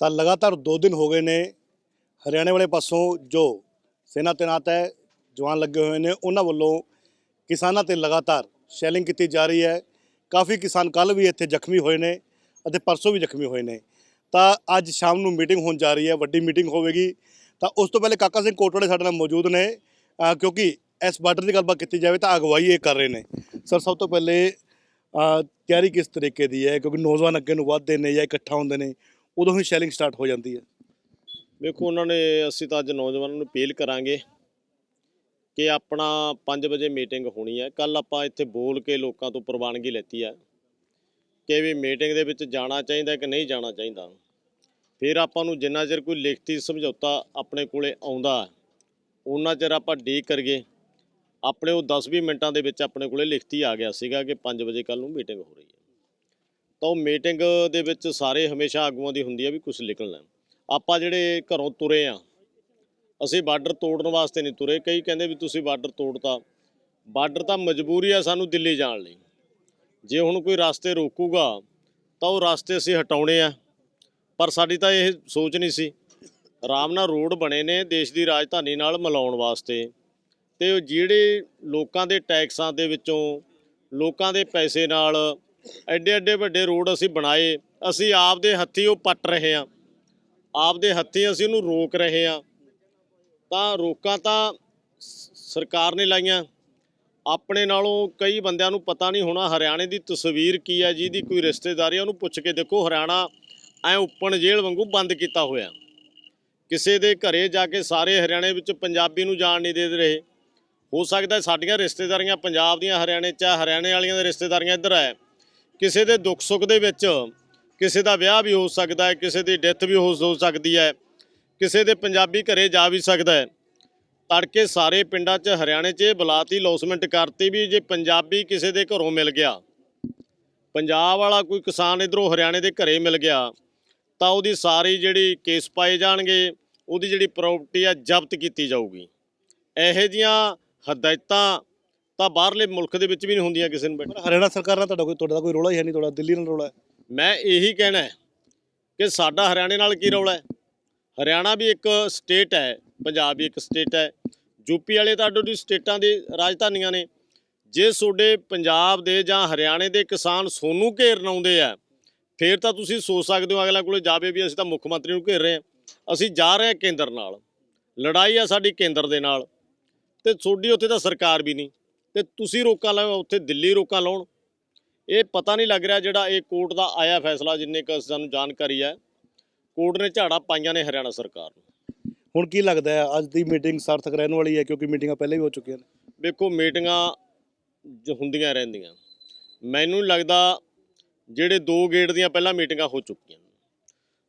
ਤਾਂ ਲਗਾਤਾਰ 2 ਦਿਨ ਹੋ ਗਏ ਨੇ ਹਰਿਆਣੇ ਵਾਲੇ ਪਾਸੋਂ ਜੋ ਸੈਨਾ ਤੈਨਾਤ ਹੈ, ਜਵਾਨ ਲੱਗੇ ਹੋਏ ਨੇ, ਉਹਨਾਂ ਵੱਲੋਂ ਕਿਸਾਨਾਂ ਤੇ ਲਗਾਤਾਰ ਸ਼ੈਲਿੰਗ ਕੀਤੀ ਜਾ ਰਹੀ ਹੈ। ਕਾਫੀ ਕਿਸਾਨ ਕੱਲ ਵੀ ਇੱਥੇ ਜ਼ਖਮੀ ਹੋਏ ਨੇ ਅਤੇ ਪਰਸੋਂ ਵੀ ਜ਼ਖਮੀ ਹੋਏ ਨੇ। ਤਾਂ ਅੱਜ ਸ਼ਾਮ ਨੂੰ ਮੀਟਿੰਗ ਹੋਣ ਜਾ ਰਹੀ ਹੈ, ਵੱਡੀ ਮੀਟਿੰਗ ਹੋਵੇਗੀ। ਤਾਂ ਉਸ ਤੋਂ ਪਹਿਲੇ ਕਾਕਾ ਸਿੰਘ ਕੋਟਵਾਲੇ ਸਾਡੇ ਨਾਲ ਮੌਜੂਦ ਨੇ ਕਿਉਂਕਿ ਇਸ ਬਾਰਡਰ ਦੀ ਗੱਲਬਾਤ ਕੀਤੀ ਜਾਵੇ ਤਾਂ ਅਗਵਾਈ ਇਹ ਕਰ ਰਹੇ ਨੇ। ਸਰ, ਸਭ ਤੋਂ ਪਹਿਲੇ ਤਿਆਰੀ ਕਿਸ ਤਰੀਕੇ ਦੀ ਹੈ? ਕਿਉਂਕਿ ਨੌਜਵਾਨ ਅੱਗੇ ਨੂੰ ਵੱਧਦੇ ਨੇ ਜਾਂ ਇਕੱਠਾ ਹੁੰਦੇ ਨੇ ਉਦੋਂ ਹੀ ਸ਼ੈਲਿੰਗ ਸਟਾਰਟ ਹੋ ਜਾਂਦੀ ਹੈ। ਵੇਖੋ, ਉਹਨਾਂ ਨੇ, ਅਸੀਂ ਤਾਂ ਅੱਜ ਨੌਜਵਾਨਾਂ ਨੂੰ ਅਪੀਲ ਕਰਾਂਗੇ ਕਿ ਆਪਣਾ 5 ਵਜੇ ਮੀਟਿੰਗ ਹੋਣੀ ਹੈ। ਕੱਲ ਆਪਾਂ ਇੱਥੇ ਬੋਲ ਕੇ ਲੋਕਾਂ ਤੋਂ ਪ੍ਰਵਾਨਗੀ ਲੈਤੀ ਹੈ ਕਿ ਵੀ ਮੀਟਿੰਗ ਦੇ ਵਿੱਚ ਜਾਣਾ ਚਾਹੀਦਾ ਕਿ ਨਹੀਂ ਜਾਣਾ ਚਾਹੀਦਾ। ਫਿਰ ਆਪਾਂ ਨੂੰ ਜਿੰਨਾ ਚਿਰ ਕੋਈ ਲਿਖਤੀ ਸਮਝੌਤਾ ਆਪਣੇ ਕੋਲੇ ਆਉਂਦਾ ਉਹਨਾਂ ਚਿਰ ਆਪਾਂ ਡੀ ਕਰੀਏ। ਆਪਣੇ ਉਹ 10-20 ਮਿੰਟਾਂ ਦੇ ਵਿੱਚ ਆਪਣੇ ਕੋਲੇ ਲਿਖਤੀ ਆ ਗਿਆ ਸੀਗਾ ਕਿ 5 ਵਜੇ ਕੱਲ ਨੂੰ ਮੀਟਿੰਗ ਹੋ ਰਹੀ ਹੈ। ਤਾਂ ਉਹ ਮੀਟਿੰਗ ਦੇ ਵਿੱਚ ਸਾਰੇ ਹਮੇਸ਼ਾ ਆਗੂਆਂ ਦੀ ਹੁੰਦੀ ਹੈ ਵੀ ਕੁਝ ਨਿਕਲਣਾ ਆਪਾਂ ਜਿਹੜੇ ਘਰੋਂ ਤੁਰੇ ਆ, ਅਸੀਂ ਬਾਰਡਰ ਤੋੜਨ ਵਾਸਤੇ ਨਹੀਂ ਤੁਰੇ। ਕਈ ਕਹਿੰਦੇ ਵੀ ਤੁਸੀਂ ਬਾਰਡਰ ਤੋੜਤਾ। ਬਾਰਡਰ ਤਾਂ ਮਜਬੂਰੀ ਆ ਸਾਨੂੰ ਦਿੱਲੀ ਜਾਣ ਲਈ। ਜੇ ਹੁਣ ਕੋਈ ਰਸਤੇ ਰੋਕੂਗਾ, ਤਾਂ ਉਹ ਰਸਤੇ ਅਸੀਂ ਹਟਾਉਣੇ ਆ। ਪਰ ਸਾਡੀ ਤਾਂ ਇਹ ਸੋਚ ਨਹੀਂ ਸੀ। ਆਰਾਮ ਨਾਲ ਰੋਡ ਬਣੇ ਨੇ ਦੇਸ਼ ਦੀ ਰਾਜਧਾਨੀ ਨਾਲ ਮਿਲਾਉਣ ਵਾਸਤੇ। ਤੇ ਜਿਹੜੇ ਲੋਕਾਂ ਦੇ ਟੈਕਸਾਂ ਦੇ ਵਿੱਚੋਂ, ਲੋਕਾਂ ਦੇ ਪੈਸੇ ਨਾਲ ਐਡੇ ਐਡੇ ਵੱਡੇ ਰੋਡ ਅਸੀਂ ਬਣਾਏ ਅਸੀਂ ਆਪ ਦੇ ਹੱਥੀ ਉਹ ਪੱਟ ਰਹੇ ਹਾਂ। ਆਪਦੇ ਹੱਥੀ ਅਸੀਂ ਉਹਨੂੰ ਰੋਕ ਰਹੇ ਹਾਂ। ਤਾਂ ਰੋਕਾਂ ਤਾਂ ਸਰਕਾਰ ਨੇ ਲਾਈਆਂ। ਆਪਣੇ ਨਾਲੋਂ ਕਈ ਬੰਦਿਆਂ ਨੂੰ ਪਤਾ ਨਹੀਂ ਹੋਣਾ ਹਰਿਆਣੇ ਦੀ ਤਸਵੀਰ ਕੀ ਹੈ ਜਿਹਦੀ ਕੋਈ ਰਿਸ਼ਤੇਦਾਰੀ ਹੈ ਉਹਨੂੰ ਪੁੱਛ ਕੇ ਦੇਖੋ ਹਰਿਆਣਾ ਐ ਓਪਨ ਜੇਲ੍ਹ ਵਾਂਗੂ ਬੰਦ ਕੀਤਾ ਹੋਇਆ। ਕਿਸੇ ਦੇ ਘਰੇ ਜਾ ਕੇ ਸਾਰੇ ਹਰਿਆਣੇ ਵਿੱਚ ਪੰਜਾਬੀ ਨੂੰ ਜਾਣ ਨਹੀਂ ਦੇ ਰਹੇ। ਹੋ ਸਕਦਾ ਸਾਡੀਆਂ ਰਿਸ਼ਤੇਦਾਰੀਆਂ ਪੰਜਾਬ ਦੀਆਂ ਹਰਿਆਣੇ ਚ ਆ, ਹਰਿਆਣੇ ਵਾਲੀਆਂ ਦੇ ਰਿਸ਼ਤੇਦਾਰੀਆਂ ਇੱਧਰ ਹੈ ਕਿਸੇ ਦੇ ਦੁੱਖ ਸੁੱਖ ਦੇ ਵਿੱਚ ਕਿਸੇ ਦਾ ਵਿਆਹ ਵੀ ਹੋ ਸਕਦਾ ਹੈ, ਕਿਸੇ ਦੀ ਡੈਥ ਵੀ ਹੋ ਹੋ ਸਕਦੀ ਹੈ, ਕਿਸੇ ਦੇ ਪੰਜਾਬੀ ਘਰੇ ਜਾ ਵੀ ਸਕਦਾ ਹੈ। ਤੜਕੇ ਸਾਰੇ ਪਿੰਡਾਂ 'ਚ ਹਰਿਆਣੇ 'ਚ ਇਹ ਬੁਲਾਤੀ, ਲੌਸਮੈਂਟ ਕਰਤੀ ਵੀ ਜੇ ਪੰਜਾਬੀ ਕਿਸੇ ਦੇ ਘਰੋਂ ਮਿਲ ਗਿਆ, ਪੰਜਾਬ ਵਾਲਾ ਕੋਈ ਕਿਸਾਨ ਇਧਰੋਂ ਹਰਿਆਣੇ ਦੇ ਘਰੇ ਮਿਲ ਗਿਆ, ਤਾਂ ਉਹਦੀ ਸਾਰੀ ਜਿਹੜੀ ਕੇਸ ਪਾਏ ਜਾਣਗੇ, ਉਹਦੀ ਜਿਹੜੀ ਪ੍ਰਾਪਰਟੀ ਆ ਜ਼ਬਤ ਕੀਤੀ ਜਾਊਗੀ। ਇਹੋ ਜੀਆਂ ਹਦਾਇਤਾਂ ਤਾਂ ਬਾਹਰਲੇ ਮੁਲਕ ਦੇ ਵਿੱਚ ਵੀ ਨਹੀਂ ਹੁੰਦੀਆਂ ਕਿਸੇ ਨੂੰ ਬੈਠ ਹਰਿਆਣਾ ਸਰਕਾਰ ਨਾਲ ਤੁਹਾਡਾ ਕੋਈ ਤੁਹਾਡਾ ਕੋਈ ਰੋਲਾ ਹੀ ਹੈ ਨਹੀਂ ਤੁਹਾਡਾ ਦਿੱਲੀ ਨਾਲ ਰੋਲਾ ਹੈ। ਮੈਂ ਇਹੀ ਕਹਿਣਾ ਹੈ ਕਿ ਸਾਡਾ ਹਰਿਆਣੇ ਨਾਲ ਕੀ ਰੌਲਾ ਹੈ? ਹਰਿਆਣਾ ਵੀ ਇੱਕ ਸਟੇਟ ਹੈ ਪੰਜਾਬ ਵੀ ਇੱਕ ਸਟੇਟ ਹੈ। ਯੂਪੀ ਵਾਲੇ ਤਾਂ ਅੱਡੋ ਅੱਡੀ ਸਟੇਟਾਂ ਦੇ ਰਾਜਧਾਨੀਆਂ ਨੇ। ਜੇ ਤੁਹਾਡੇ ਪੰਜਾਬ ਦੇ ਜਾਂ ਹਰਿਆਣੇ ਦੇ ਕਿਸਾਨ ਸੋਨੂੰ ਘੇਰਨ ਆਉਂਦੇ ਆ ਫਿਰ ਤਾਂ ਤੁਸੀਂ ਸੋਚ ਸਕਦੇ ਹੋ ਅਗਲਾ ਕੋਲੇ ਜਾਵੇ ਵੀ ਅਸੀਂ ਤਾਂ ਮੁੱਖ ਮੰਤਰੀ ਨੂੰ ਘੇਰ ਰਹੇ ਹਾਂ। ਅਸੀਂ ਜਾ ਰਹੇ ਹਾਂ ਕੇਂਦਰ ਨਾਲ। ਲੜਾਈ ਆ ਸਾਡੀ ਕੇਂਦਰ ਦੇ ਨਾਲ। ਤੇ ਤੁਹਾਡੀ ਉੱਥੇ ਤਾਂ ਸਰਕਾਰ ਵੀ ਨਹੀਂ। ਤੇ ਤੁਸੀਂ ਰੋਕਾਂ ਲਾਓ ਉੱਥੇ ਦਿੱਲੀ ਰੋਕਾਂ ਲਾਉਣ। ਇਹ ਪਤਾ ਨਹੀਂ ਲੱਗ ਰਿਹਾ ਜਿਹੜਾ ਇਹ ਕੋਰਟ ਦਾ ਆਇਆ ਫੈਸਲਾ ਜਿੰਨੇ ਕੁ ਸਾਨੂੰ ਜਾਣਕਾਰੀ ਹੈ। ਕੋਰਟ ਨੇ ਝਾੜਾ ਪਾਈਆਂ ਨੇ ਹਰਿਆਣਾ ਸਰਕਾਰ ਨੂੰ। ਹੁਣ ਕੀ ਲੱਗਦਾ ਹੈ? ਅੱਜ ਦੀ ਮੀਟਿੰਗ ਸਾਰਥਕ ਰਹਿਣ ਵਾਲੀ ਹੈ ਕਿਉਂਕਿ ਮੀਟਿੰਗਾਂ ਪਹਿਲੇ ਵੀ ਹੋ ਚੁੱਕੀਆਂ ਨੇ। ਵੇਖੋ ਮੀਟਿੰਗਾਂ ਜ- ਹੁੰਦੀਆਂ ਰਹਿੰਦੀਆਂ। ਮੈਨੂੰ ਲੱਗਦਾ ਜਿਹੜੇ ਦੋ ਗੇੜ ਦੀਆਂ ਪਹਿਲਾਂ ਮੀਟਿੰਗਾਂ ਹੋ ਚੁੱਕੀਆਂ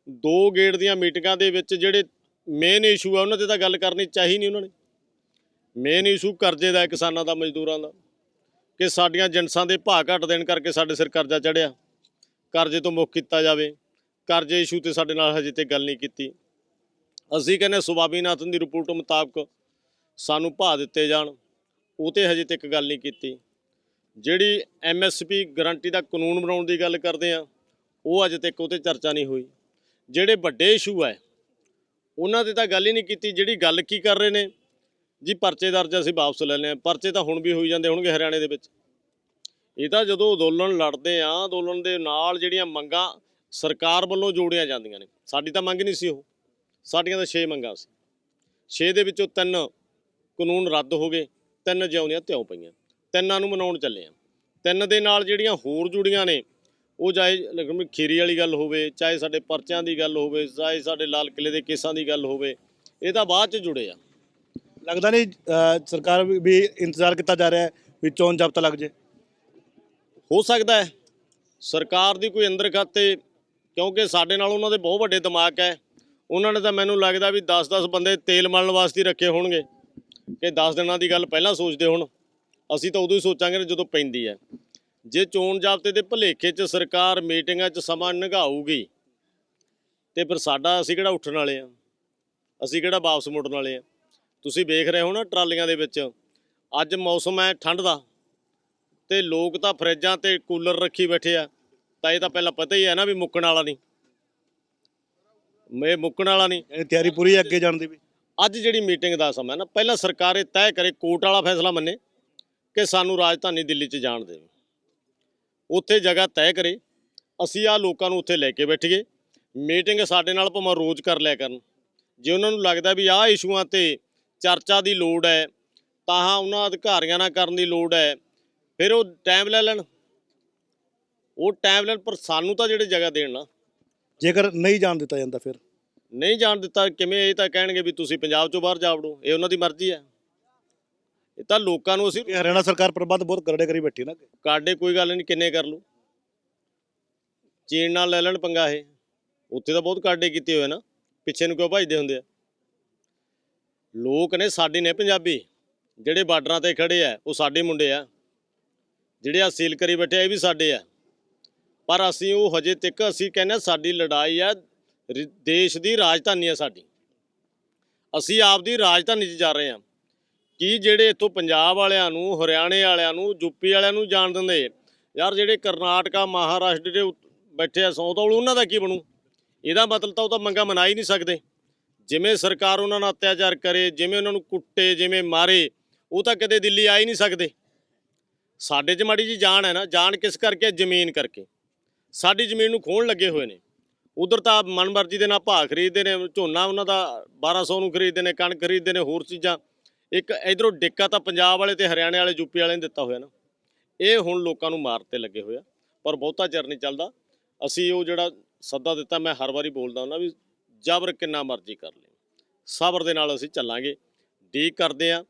ਦੋ ਗੇੜ ਦੀਆਂ ਮੀਟਿੰਗਾਂ ਦੇ ਵਿੱਚ ਜਿਹੜੇ ਮੇਨ ਇਸ਼ੂ ਆ ਉਹਨਾਂ ਤੇ ਤਾਂ ਗੱਲ ਕਰਨੀ ਚਾਹੀ ਨਹੀਂ ਉਹਨਾਂ ਨੇ। ਮੇਨ ਇਸ਼ੂ ਕਰਜ਼ੇ ਦਾ ਹੈ ਕਿਸਾਨਾਂ ਦਾ, ਮਜ਼ਦੂਰਾਂ ਦਾ। ਕਿ ਸਾਡੀਆਂ ਜਿੰਸਾਂ ਦੇ ਭਾਅ ਘਟ ਦੇਣ ਕਰਕੇ ਸਾਡੇ ਸਿਰ ਕਰਜ਼ਾ ਚੜਿਆ। ਕਰਜ਼ੇ ਤੋਂ ਮੁਕਤ ਕੀਤਾ ਜਾਵੇ। ਕਰਜ਼ੇ ਇਸ਼ੂ ਤੇ ਸਾਡੇ ਨਾਲ ਹਜੇ ਤੇ ਗੱਲ ਨਹੀਂ ਕੀਤੀ। ਅਸੀਂ ਕਹਿੰਦੇ ਸੁਭਾਬੀਨਾਥਨ ਦੀ ਰਿਪੋਰਟ ਮੁਤਾਬਕ ਸਾਨੂੰ ਭਾਅ ਦਿੱਤੇ ਜਾਣ। ਉਹ ਤੇ ਹਜੇ ਤੱਕ ਗੱਲ ਨਹੀਂ ਕੀਤੀ। ਜਿਹੜੀ ਐਮਐਸਪੀ ਗਾਰੰਟੀ ਦਾ ਕਾਨੂੰਨ ਬਣਾਉਣ ਦੀ ਗੱਲ ਕਰਦੇ ਆ ਉਹ ਅਜੇ ਤੱਕ ਉਹ ਤੇ ਚਰਚਾ ਨਹੀਂ ਹੋਈ। ਜਿਹੜੇ ਵੱਡੇ ਇਸ਼ੂ ਹੈ, ਉਹਨਾਂ ਤੇ ਤਾਂ ਗੱਲ ਹੀ ਨਹੀਂ ਕੀਤੀ। ਜਿਹੜੀ ਗੱਲ ਕੀ ਕਰ ਰਹੇ ਨੇ ਜੀ ਪਰਚੇ ਦਰਜ ਅਸੀਂ ਵਾਪਸ ਲੈ ਲਏ ਆ ਪਰਚੇ ਤਾਂ ਹੁਣ ਵੀ ਹੋਈ ਜਾਂਦੇ, ਹੋਣਗੇ ਹਰਿਆਣੇ ਦੇ ਵਿੱਚ। ਇਹ ਤਾਂ ਜਦੋਂ ਅੰਦੋਲਨ ਲੜਦੇ ਆ, ਅੰਦੋਲਨ ਦੇ ਨਾਲ ਜਿਹੜੀਆਂ ਮੰਗਾਂ ਸਰਕਾਰ ਵੱਲੋਂ ਜੋੜੀਆਂ ਜਾਂਦੀਆਂ ਨੇ। ਸਾਡੀ ਤਾਂ ਮੰਗ ਨਹੀਂ ਸੀ ਉਹ। ਸਾਡੀਆਂ ਤਾਂ 6 ਮੰਗਾਂ ਸੀ। 6 ਦੇ ਵਿੱਚੋਂ ਤਿੰਨ ਕਾਨੂੰਨ ਰੱਦ ਹੋ ਗਏ, ਤਿੰਨ ਜਿਉਂਦੀਆਂ ਤਿਉਂ ਪਈਆਂ। ਤਿੰਨਾਂ ਨੂੰ ਮਨਾਉਣ ਚੱਲੇ ਆ। ਤਿੰਨ ਦੇ ਨਾਲ ਜਿਹੜੀਆਂ ਹੋਰ ਜੁੜੀਆਂ ਨੇ, ਉਹ ਚਾਹੇ ਖੀਰੀ ਵਾਲੀ ਗੱਲ ਹੋਵੇ, ਚਾਹੇ ਸਾਡੇ ਪਰਚਿਆਂ ਦੀ ਗੱਲ ਹੋਵੇ, ਚਾਹੇ ਸਾਡੇ ਲਾਲ ਕਿਲੇ ਦੇ ਕੇਸਾਂ ਦੀ ਗੱਲ ਹੋਵੇ, ਇਹ ਤਾਂ ਬਾਅਦ ਚ ਜੁੜੇ ਆ। ਲੱਗਦਾ ਨਹੀਂ, ਅਹ, ਸਰਕਾਰ ਵੀ- ਵੀ ਇੰਤਜ਼ਾਰ ਕੀਤਾ ਜਾ ਰਿਹਾ ਹੈ ਵੀ ਚੋਣ ਜ਼ਾਬਤਾ ਲੱਗ ਜੇ। ਹੋ ਸਕਦਾ ਹੈ। ਸਰਕਾਰ ਦੀ ਕੋਈ ਅੰਦਰ ਖਾਤੇ ਕਿਉਂਕਿ ਸਾਡੇ ਨਾਲ ਉਹਨਾਂ ਦੇ ਬਹੁਤ ਵੱਡੇ ਦਿਮਾਗ ਹੈ। ਉਹਨਾਂ ਨੇ ਤਾਂ ਮੈਨੂੰ ਲੱਗਦਾ ਵੀ 10-10 ਬੰਦੇ ਤੇਲ ਮਲਣ ਵਾਸਤੇ ਹੀ ਰੱਖੇ ਹੋਣਗੇ। ਕਿ 10 ਦਿਨਾਂ ਦੀ ਗੱਲ ਪਹਿਲਾਂ ਸੋਚਦੇ ਹੁਣ। ਅਸੀਂ ਤਾਂ ਉਦੋਂ ਹੀ ਸੋਚਾਂਗੇ ਜਦੋਂ ਪੈਂਦੀ ਹੈ। ਜੇ ਚੋਣ ਜ਼ਾਬਤੇ ਦੇ ਭਲੇਖੇ 'ਚ ਸਰਕਾਰ ਮੀਟਿੰਗਾਂ 'ਚ ਸਮਾਂ ਨਿਗਾਊਗੀ, ਤੇ ਫਿਰ ਸਾਡਾ ਅਸੀਂ ਕਿਹੜਾ ਉੱਠਣ ਵਾਲੇ ਆ ਅਸੀਂ ਕਿਹੜਾ ਵਾਪਸ ਮੁੜਨ ਵਾਲੇ ਆ ਤੁਸੀਂ ਵੇਖ ਰਹੇ ਹੋ ਨਾ ਟਰਾਲੀਆਂ ਦੇ ਵਿੱਚ। ਅੱਜ ਮੌਸਮ ਹੈ ਠੰਡ ਦਾ ਤੇ ਲੋਕ ਤਾਂ ਫਰਿੱਜਾਂ ਤੇ ਕੂਲਰ ਰੱਖੀ ਬੈਠੇ ਆ। ਤਾਂ ਇਹ ਤਾਂ ਪਹਿਲਾਂ ਪਤਾ ਹੀ ਹੈ ਨਾ ਵੀ ਮੁੱਕਣ ਵਾਲਾ ਨਹੀਂ। ਮੈਂ ਮੁੱਕਣ ਵਾਲਾ ਨਹੀਂ। ਤਿਆਰੀ ਪੂਰੀ ਹੈ ਅੱਗੇ ਜਾਣ ਦੀ ਵੀ। ਅੱਜ ਜਿਹੜੀ ਮੀਟਿੰਗ ਦਾ ਸਮਾਂ ਨਾ ਪਹਿਲਾਂ ਸਰਕਾਰ ਇਹ ਤੈਅ ਕਰੇ ਕੋਰਟ ਵਾਲਾ ਫੈਸਲਾ ਮੰਨੇ ਕਿ ਸਾਨੂੰ ਰਾਜਧਾਨੀ ਦਿੱਲੀ 'ਚ ਜਾਣ ਦੇਵੇ ਉੱਥੇ ਜਗ੍ਹਾ ਤੈਅ ਕਰੇ। ਅਸੀਂ ਆ ਲੋਕਾਂ ਨੂੰ ਉੱਥੇ ਲੈ ਕੇ ਬੈਠੀਏ। ਮੀਟਿੰਗ ਸਾਡੇ ਨਾਲ ਭਾਵੇਂ ਰੋਜ਼ ਕਰ ਲਿਆ ਕਰਨ। ਜੇ ਉਹਨਾਂ ਨੂੰ ਲੱਗਦਾ ਵੀ ਆਹ ਇਸ਼ੂਆਂ ਤੇ ਚਰਚਾ ਦੀ ਲੋੜ ਹੈ ਤਾਂ ਉਹਨਾਂ ਅਧਿਕਾਰੀਆਂ ਨਾਲ ਕਰਨ ਦੀ ਲੋੜ ਹੈ ਫਿਰ ਉਹ ਟਾਈਮ ਲੈ ਲੈਣ। ਉਹ ਟਾਈਮ ਲੈਣ ਪਰ ਸਾਨੂੰ ਤਾਂ ਜਿਹੜੇ ਜਗ੍ਹਾ ਦੇਣ ਨਾ। ਜੇਕਰ ਨਹੀਂ ਜਾਣ ਦਿੱਤਾ ਜਾਂਦਾ ਫਿਰ? ਨਹੀਂ ਜਾਣ ਦਿੱਤਾ ਕਿਵੇਂ ਇਹ ਤਾਂ ਕਹਿਣਗੇ ਵੀ ਤੁਸੀਂ ਪੰਜਾਬ ਚੋਂ ਬਾਹਰ ਜਾ ਵੜੋ ਇਹ ਉਹਨਾਂ ਦੀ ਮਰਜ਼ੀ ਹੈ। ਇਹ ਤਾਂ ਲੋਕਾਂ ਨੂੰ ਅਸੀਂ ਹਰਿਆਣਾ ਸਰਕਾਰ ਪ੍ਰਬੰਧ ਬਹੁਤ ਕਰੜੇ ਕਰੀ ਬੈਠੀ ਨਾ ਕਾਡੇ ਕੋਈ ਗੱਲ ਨਹੀਂ ਕਿੰਨੇ ਕਰ ਲੂ ਚੀਨ ਨਾਲ ਲੈ ਲੈਣ ਪੰਗਾ ਇਹ। ਉੱਥੇ ਤਾਂ ਬਹੁਤ ਕਾਡੇ ਕੀਤੇ ਹੋਏ ਨਾ ਪਿੱਛੇ ਨੂੰ ਕਿਉਂ ਭਜਦੇ ਹੁੰਦੇ ਆ? ਲੋਕ ਨੇ ਸਾਡੇ ਨੇ ਪੰਜਾਬੀ। ਜਿਹੜੇ ਬਾਰਡਰਾਂ ਤੇ ਖੜੇ ਆ, ਉਹ ਸਾਡੇ ਮੁੰਡੇ ਆ। ਜਿਹੜੇ ਆ ਸੀਲ ਕਰੀ ਬੈਠੇ ਆ, ਇਹ ਵੀ ਸਾਡੇ ਆ। ਪਰ ਅਸੀਂ ਉਹ ਹਜੇ ਤੱਕ ਅਸੀਂ ਕਹਿੰਦੇ ਹਾਂ ਸਾਡੀ ਲੜਾਈ ਆ, ਰ- ਦੇਸ਼ ਦੀ ਰਾਜਧਾਨੀ ਆ ਸਾਡੀ। ਅਸੀਂ ਆਪ ਦੀ ਰਾਜਧਾਨੀ 'ਚ ਜਾ ਰਹੇ ਹਾਂ। ਕੀ ਜਿਹੜੇ ਇੱਥੋਂ ਪੰਜਾਬ ਵਾਲਿਆਂ ਨੂੰ, ਹਰਿਆਣੇ ਵਾਲਿਆਂ ਨੂੰ ਯੂਪੀ ਵਾਲਿਆਂ ਨੂੰ ਜਾਣ ਦਿੰਦੇ? ਯਾਰ ਜਿਹੜੇ ਕਰਨਾਟਕਾ, ਮਹਾਰਾਸ਼ਟਰ ਦੇ ਬੈਠੇ ਆ ਸੌਤੌਲ ਉਹਨਾਂ ਦਾ ਕੀ ਬਣੂ? ਇਹਦਾ ਮਤਲਬ ਤਾਂ ਉਹ ਤਾਂ ਮੰਗਾ ਮਨਾ ਹੀ ਨਹੀਂ ਸਕਦੇ। ਜਿਵੇਂ ਸਰਕਾਰ ਉਹਨਾਂ ਨਾਲ ਅਤਿਆਚਾਰ ਕਰੇ, ਜਿਵੇਂ ਉਹਨਾਂ ਨੂੰ ਕੁੱਟੇ, ਜਿਵੇਂ ਮਾਰੇ, ਉਹ ਤਾਂ ਕਦੇ ਦਿੱਲੀ ਆ ਹੀ ਨਹੀਂ ਸਕਦੇ। ਸਾਡੇ 'ਚ ਮਾੜੀ ਜੀ ਜਾਨ ਹੈ ਨਾ, ਜਾਨ ਕਿਸ ਕਰਕੇ ਜ਼ਮੀਨ ਕਰਕੇ। ਸਾਡੀ ਜ਼ਮੀਨ ਨੂੰ ਖੋਣ ਲੱਗੇ ਹੋਏ ਨੇ। ਉਧਰ ਤਾਂ ਮਨਮਰਜ਼ੀ ਦੇ ਨਾਲ ਭਾਅ ਖਰੀਦਦੇ ਨੇ, ਝੋਨਾ ਉਹਨਾਂ ਦਾ 1200 ਨੂੰ ਖਰੀਦਦੇ ਨੇ, ਕਣਕ ਖਰੀਦਦੇ ਨੇ, ਹੋਰ ਚੀਜ਼ਾਂ। ਇੱਕ ਇਧਰੋਂ ਡਿੱਕਾ ਤਾਂ ਪੰਜਾਬ ਵਾਲੇ ਤੇ ਹਰਿਆਣੇ ਵਾਲੇ, ਯੂਪੀ ਵਾਲੇ ਨੇ ਦਿੱਤਾ ਹੋਇਆ ਨਾ। ਇਹ ਹੁਣ ਲੋਕਾਂ ਨੂੰ ਮਾਰ ਤੇ ਲੱਗੇ ਹੋਇਆ ਪਰ ਬਹੁਤਾ ਚਿਰ ਨਹੀਂ ਚੱਲਦਾ। ਅਸੀਂ ਉਹ ਜਿਹੜਾ ਸੱਦਾ ਦਿੱਤਾ, ਮੈਂ ਹਰ ਵਾਰੀ ਬੋਲਦਾ ਹੁੰਦਾ ਵੀ ਜਬਰ ਕਿੰਨਾ ਮਰਜ਼ੀ ਕਰ ਲੈ ਸਬਰ ਦੇ ਨਾਲ ਅਸੀਂ ਚੱਲਾਂਗੇ। ਡੀਕ ਕਰਦੇ ਆ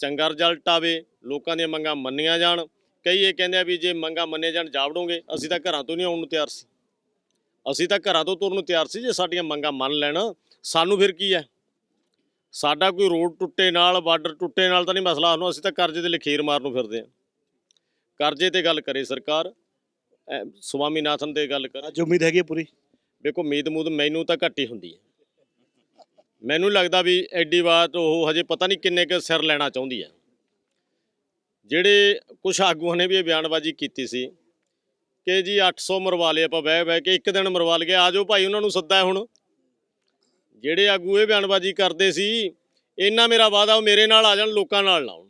ਚੰਗਾ ਰਿਜ਼ਲਟ ਆਵੇ ਲੋਕਾਂ ਦੀਆਂ ਮੰਗਾਂ ਮੰਨੀਆਂ ਜਾਣ। ਕਈ ਇਹ ਕਹਿੰਦੇ ਆ ਵੀ ਜੇ ਮੰਗਾਂ ਮੰਨੇ ਜਾਣ ਜਾਵੜੋਗੇ ਅਸੀਂ ਤਾਂ ਘਰਾਂ ਤੋਂ ਨਹੀਂ ਆਉਣ ਨੂੰ ਤਿਆਰ ਸੀ। ਅਸੀਂ ਤਾਂ ਘਰਾਂ ਤੋਂ ਤੁਰਨ ਨੂੰ ਤਿਆਰ ਸੀ ਜੇ ਸਾਡੀਆਂ ਮੰਗਾਂ ਮੰਨ ਲੈਣ। ਸਾਨੂੰ ਫਿਰ ਕੀ ਹੈ? ਸਾਡਾ ਕੋਈ ਰੋਡ ਟੁੱਟੇ ਨਾਲ ਬਾਰਡਰ ਟੁੱਟੇ ਨਾਲ ਤਾਂ ਨਹੀਂ ਮਸਲਾ ਸਾਨੂੰ ਅਸੀਂ ਤਾਂ ਕਰਜ਼ੇ ਦੇ ਲਖੀਰ ਮਾਰਨ ਨੂੰ ਫਿਰਦੇ ਹਾਂ। ਕਰਜ਼ੇ ਤੇ ਗੱਲ ਕਰੇ ਸਰਕਾਰ। ਐ, ਸਵਾਮੀਨਾਥਨ ਤੇ ਗੱਲ ਕਰੇ। ਅੱਜ ਉਮੀਦ ਹੈਗੀ ਪੂਰੀ? ਵੇਖੋ ਉਮੀਦ ਮੂਦ ਮੈਨੂੰ ਤਾਂ ਘੱਟ ਹੀ ਹੁੰਦੀ ਹੈ। ਮੈਨੂੰ ਲੱਗਦਾ ਵੀ ਐਡੀ ਵਾਰ ਉਹ ਹਜੇ ਪਤਾ ਨਹੀਂ ਕਿੰਨੇ ਕੁ ਸਿਰ ਲੈਣਾ ਚਾਹੁੰਦੀ ਹੈ। ਜਿਹੜੇ ਕੁਝ ਆਗੂਆਂ ਨੇ ਵੀ ਇਹ ਬਿਆਨਬਾਜ਼ੀ ਕੀਤੀ ਸੀ ਕਿ ਜੀ 800 ਮਰਵਾ ਲਏ ਆਪਾਂ, ਬਹਿ ਬਹਿ ਕੇ ਇੱਕ ਦਿਨ ਮਰਵਾ ਲਏ ਆਜੋ ਭਾਈ, ਉਹਨਾਂ ਨੂੰ ਸੱਦਾ ਹੁਣ। ਜਿਹੜੇ ਆਗੂ ਇਹ ਬਿਆਨਬਾਜ਼ੀ ਕਰਦੇ ਸੀ, ਇੰਨਾ ਮੇਰਾ ਵਾਦਾ ਉਹ ਮੇਰੇ ਨਾਲ ਆ ਜਾਣ, ਲੋਕਾਂ ਨਾਲ ਨਾ ਆਉਣ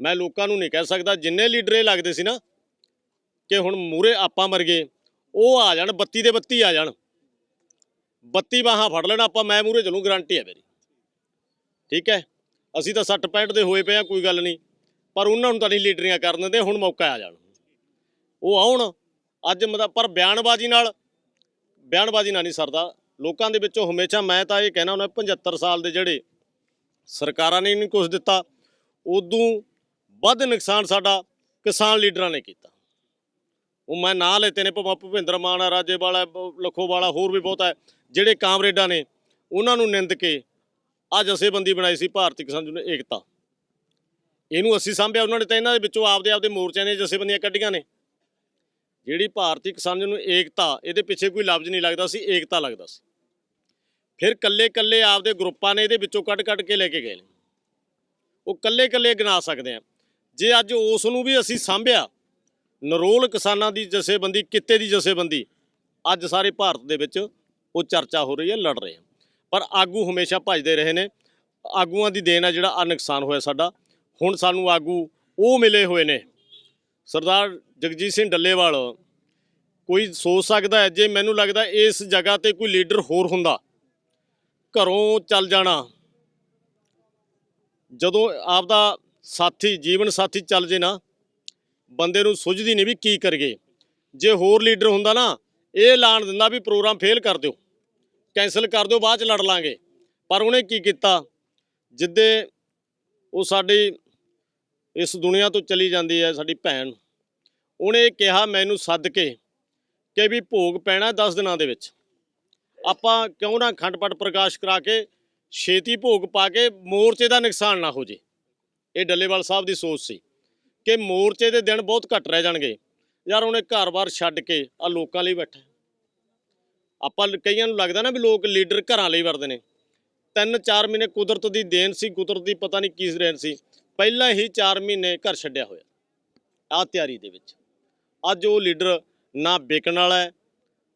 ਮੈਂ ਲੋਕਾਂ ਨੂੰ ਨਹੀਂ ਕਹਿ ਸਕਦਾ, ਜਿੰਨੇ ਲੀਡਰ ਇਹ ਲੱਗਦੇ ਸੀ ਨਾ, ਕਿ ਹੁਣ ਮੂਰੇ ਆਪਾਂ ਮਰ ਗਏ। ਉਹ ਆ ਜਾਣ 32 ਦੇ 32 ਆ ਜਾਣ। 32 ਬਾਹਾਂ ਫੜ ਲੈਣ ਆਪਾਂ, ਮੈਂ ਮੂਰੇ ਚਲੂ ਗਰੰਟੀ ਹੈ ਮੇਰੀ। ਠੀਕ ਹੈ? ਅਸੀਂ ਤਾਂ 60 65 ਦੇ ਹੋਏ ਪਏ ਆ ਕੋਈ ਗੱਲ ਨਹੀਂ। ਪਰ ਉਹਨਾਂ ਨੂੰ ਤਾਂ ਨਹੀਂ ਲੀਡਰੀਆਂ ਕਰਨ ਦਿੰਦੇ, ਹੁਣ ਮੌਕਾ ਆ ਜਾਣ। ਉਹ ਆਉਣ, ਅੱਜ ਮਤਲਬ, ਪਰ ਬਿਆਨਬਾਜ਼ੀ ਨਾਲ ਬਿਆਨਬਾਜ਼ੀ ਨਾਲ ਨਹੀਂ ਸਰਦਾ। ਲੋਕਾਂ ਦੇ ਵਿੱਚੋਂ ਹਮੇਸ਼ਾ ਮੈਂ ਤਾਂ ਇਹ ਕਹਿਣਾ ਹੁੰਦਾ 75 ਸਾਲ ਦੇ ਜਿਹੜੇ ਸਰਕਾਰਾਂ ਨੇ ਨਹੀਂ ਕੁਝ ਦਿੱਤਾ, ਉਦੋਂ ਵੱਧ ਨੁਕਸਾਨ ਸਾਡਾ ਕਿਸਾਨ ਲੀਡਰਾਂ ਨੇ ਕੀਤਾ। ਉਹ ਮੈਂ ਨਾਂ ਲੈਤੇ ਨੇ ਭਾਵੇਂ ਭੁਪਿੰਦਰ ਮਾਨ ਆ ਰਾਜੇ ਵਾਲਾ ਹੋਰ ਵੀ ਬਹੁਤ ਹੈ, ਜਿਹੜੇ ਕਾਮਰੇਡਾਂ ਨੇ, ਉਹਨਾਂ ਨੂੰ ਨਿੰਦ ਕੇ ਆ ਜਥੇਬੰਦੀ ਬਣਾਈ ਸੀ ਭਾਰਤੀ ਕਿਸਾਨ ਯੂਨੀਅਨ ਏਕਤਾ। ਇਹਨੂੰ ਅਸੀਂ ਸਾਂਭਿਆ, ਉਹਨਾਂ ਨੇ ਤਾਂ ਇਹਨਾਂ ਦੇ ਵਿੱਚੋਂ ਆਪਦੇ ਆਪਦੇ ਮੋਰਚਿਆਂ ਨੇ ਜਥੇਬੰਦੀਆਂ ਕੱਢੀਆਂ ਨੇ। ਜਿਹੜੀ ਭਾਰਤੀ ਕਿਸਾਨ ਯੂਨੀਅਨ ਏਕਤਾ, ਇਹਦੇ ਪਿੱਛੇ ਕੋਈ ਲਫ਼ਜ਼ ਨਹੀਂ ਲੱਗਦਾ ਸੀ, ਏਕਤਾ ਲੱਗਦਾ ਸੀ। ਫਿਰ ਕੱਲੇ ਕੱਲੇ ਆਪਦੇ ਗਰੁੱਪਾਂ ਨੇ ਇਹਦੇ ਵਿੱਚੋਂ ਕੱਢ ਕੱਢ ਕੇ ਲੈ ਕੇ ਗਏ ਨੇ। ਉਹ ਕੱਲੇ ਕੱਲੇ ਗਿਣਾ ਸਕਦੇ ਆ। ਜੇ ਅੱਜ ਉਸ ਨੂੰ ਵੀ ਅਸੀਂ ਸਾਂਭਿਆ ਨਰੋਲ ਕਿਸਾਨਾਂ ਦੀ ਜਥੇਬੰਦੀ, ਕਿੱਤੇ ਦੀ ਜਥੇਬੰਦੀ, ਅੱਜ ਸਾਰੇ ਭਾਰਤ ਦੇ ਵਿੱਚ ਉਹ ਚਰਚਾ ਹੋ ਰਹੀ ਹੈ, ਲੜ ਰਹੇ ਆ ਪਰ ਆਗੂ ਹਮੇਸ਼ਾ ਭਜਦੇ ਰਹੇ ਨੇ। ਆਗੂਆਂ ਦੀ ਦੇਣ ਆ ਜਿਹੜਾ ਆ ਨੁਕਸਾਨ ਹੋਇਆ ਸਾਡਾ। ਹੁਣ ਸਾਨੂੰ ਆਗੂ ਉਹ ਮਿਲੇ ਹੋਏ ਨੇ। ਸਰਦਾਰ ਜਗਜੀਤ ਸਿੰਘ ਡੱਲੇਵਾਲ, ਕੋਈ ਸੋਚ ਸਕਦਾ ਹੈ? ਜੇ ਮੈਨੂੰ ਲੱਗਦਾ ਇਸ ਜਗ੍ਹਾ ਤੇ ਕੋਈ ਲੀਡਰ ਹੋਰ ਹੁੰਦਾ, ਘਰੋਂ ਚੱਲ ਜਾਣਾ। ਜਦੋਂ ਆਪਦਾ ਸਾਥੀ, ਜੀਵਨ ਸਾਥੀ ਚੱਲ ਜੇ ਨਾ ਬੰਦੇ ਨੂੰ ਸੁਝਦੀ ਨਹੀਂ ਵੀ ਕੀ ਕਰੀਏ। ਜੇ ਹੋਰ ਲੀਡਰ ਹੁੰਦਾ ਨਾ, ਇਹ ਐਲਾਨ ਦਿੰਦਾ ਵੀ ਪ੍ਰੋਗਰਾਮ ਫੇਲ ਕਰ ਦਿਓ। ਕੈਨਸਲ ਕਰ ਦਿਓ, ਬਾਅਦ ਚ ਲੜ ਲਾਂਗੇ। ਪਰ ਉਹਨੇ ਕੀ ਕੀਤਾ? ਜਿੱਦੇ ਉਹ ਸਾਡੀ ਇਸ ਦੁਨੀਆ ਤੋਂ ਚਲੀ ਜਾਂਦੀ ਹੈ, ਸਾਡੀ ਭੈਣ, ਉਹਨੇ ਕਿਹਾ ਮੈਨੂੰ ਸੱਦ ਕੇ ਕਿ ਵੀ ਭੋਗ ਪੈਣਾ 10 ਦਿਨਾਂ ਦੇ ਵਿੱਚ। ਆਪਾਂ ਕਿਉਂ ਨਾ ਖੰਡ ਪਾਠ ਪ੍ਰਕਾਸ਼ ਕਰਾ ਕੇ ਛੇਤੀ ਭੋਗ ਪਾ ਕੇ ਮੋਰਚੇ ਦਾ ਨੁਕਸਾਨ ਨਾ ਹੋ ਜੇ। ਇਹ ਡੱਲੇਵਾਲ ਸਾਹਿਬ ਦੀ ਸੋਚ ਸੀ। ਕਿ ਮੋਰਚੇ ਦੇ ਦਿਨ ਬਹੁਤ ਘੱਟ ਰਹਿ ਜਾਣਗੇ। ਯਾਰ ਉਹਨੇ ਘਰ-ਬਾਰ ਛੱਡ ਕੇ ਆ ਲੋਕਾਂ ਲਈ ਬੈਠਾ ਆਪਾਂ ਕਈਆਂ ਨੂੰ ਲੱਗਦਾ ਨਾ ਵੀ ਲੋਕ ਲੀਡਰ ਘਰਾਂ ਲਈ ਵਰਦੇ ਨੇ। ਤਿੰਨ ਚਾਰ ਮਹੀਨੇ ਕੁਦਰਤ ਦੀ ਦੇਣ ਸੀ, ਕੁਦਰਤ ਦੀ ਪਤਾ ਨਹੀਂ ਕੀ ਰਹਿਣ ਸੀ। ਪਹਿਲਾਂ ਹੀ 4 ਮਹੀਨੇ ਘਰ ਛੱਡਿਆ ਹੋਇਆ। ਆ ਤਿਆਰੀ ਦੇ ਵਿੱਚ। ਅੱਜ ਉਹ ਲੀਡਰ ਨਾ ਵਿਕਣ ਵਾਲਾ ਹੈ,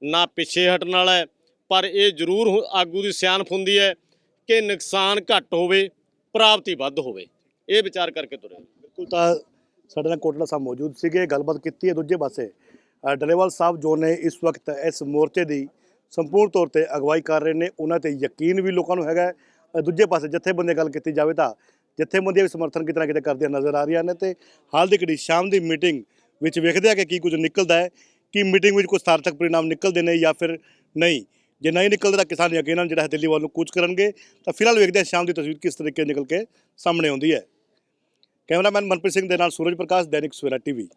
ਨਾ ਪਿੱਛੇ ਹਟਣ ਵਾਲਾ ਹੈ, ਪਰ ਇਹ ਜ਼ਰੂਰ ਆਗੂ ਦੀ ਸਿਆਣਪ ਹੁੰਦੀ ਹੈ ਕਿ ਨੁਕਸਾਨ ਘੱਟ ਹੋਵੇ, ਪ੍ਰਾਪਤੀ ਵੱਧ ਹੋਵੇ। ਇਹ ਵਿਚਾਰ ਕਰਕੇ ਤੁਰੇ। ਬਿਲਕੁਲ ਤਾਂ ਸਾਡੇ ਨਾਲ ਕੋਟਲਾ ਸਾਹਿਬ ਮੌਜੂਦ ਸੀਗੇ ਗੱਲਬਾਤ ਕੀਤੀ ਹੈ ਦੂਜੇ ਪਾਸੇ। ਅ, ਸਾਹਿਬ ਜੋ ਨੇ ਇਸ ਵਕਤ ਇਸ ਮੋਰਚੇ ਦੀ ਸੰਪੂਰਨ ਤੌਰ ਤੇ ਅਗਵਾਈ ਕਰ ਰਹੇ ਨੇ ਉਹਨਾਂ ਤੇ ਯਕੀਨ ਵੀ ਲੋਕਾਂ ਨੂੰ ਹੈਗਾ ਦੂਜੇ ਪਾਸੇ ਜਥੇਬੰਦੀਆਂ ਗੱਲ ਕੀਤੀ ਜਾਵੇ ਤਾਂ ਜਥੇਬੰਦੀਆਂ ਵੀ ਸਮਰਥਨ ਕਿਤੇ ਨਾ ਕਿਤੇ ਕਰਦੀਆਂ ਨਜ਼ਰ ਆ ਰਹੀਆਂ ਨੇ ਤੇ ਹਾਲ ਦੀ ਘੜੀ ਸ਼ਾਮ ਦੀ ਮੀਟਿੰਗ ਵਿੱਚ ਵੇਖਦੇ ਆ ਕਿ ਕੀ ਕੁਝ ਨਿਕਲਦਾ ਹੈ ਕਿ ਮੀਟਿੰਗ ਵਿੱਚ ਕੋਈ ਸਾਰਥਕ ਪਰਿਣਾਮ ਨਿਕਲਦੇ ਨੇ ਜਾਂ ਫਿਰ ਨਹੀਂ। ਜੇ ਨਹੀਂ ਨਿਕਲਦਾ ਤਾਂ ਕਿਸਾਨ ਯਕੀਨਨ ਜਿਹੜਾ ਹੈ ਦਿੱਲੀ ਵੱਲ ਨੂੰ ਕੂਚ ਕਰਨਗੇ। ਤਾਂ ਫਿਲਹਾਲ ਵੇਖਦੇ ਹਾਂ ਸ਼ਾਮ ਦੀ ਤਸਵੀਰ ਕਿਸ ਤਰੀਕੇ ਨਿਕਲ ਕੇ ਸਾਹਮਣੇ ਆਉਂਦੀ ਹੈ। ਕੈਮਰਾਮੈਨ ਮਨਪ੍ਰੀਤ ਸਿੰਘ ਦੇ ਨਾਲ ਸੂਰਜ ਪ੍ਰਕਾਸ਼ ਦੈਨਿਕ ਸਵੇਰਾ ਟੀਵੀ।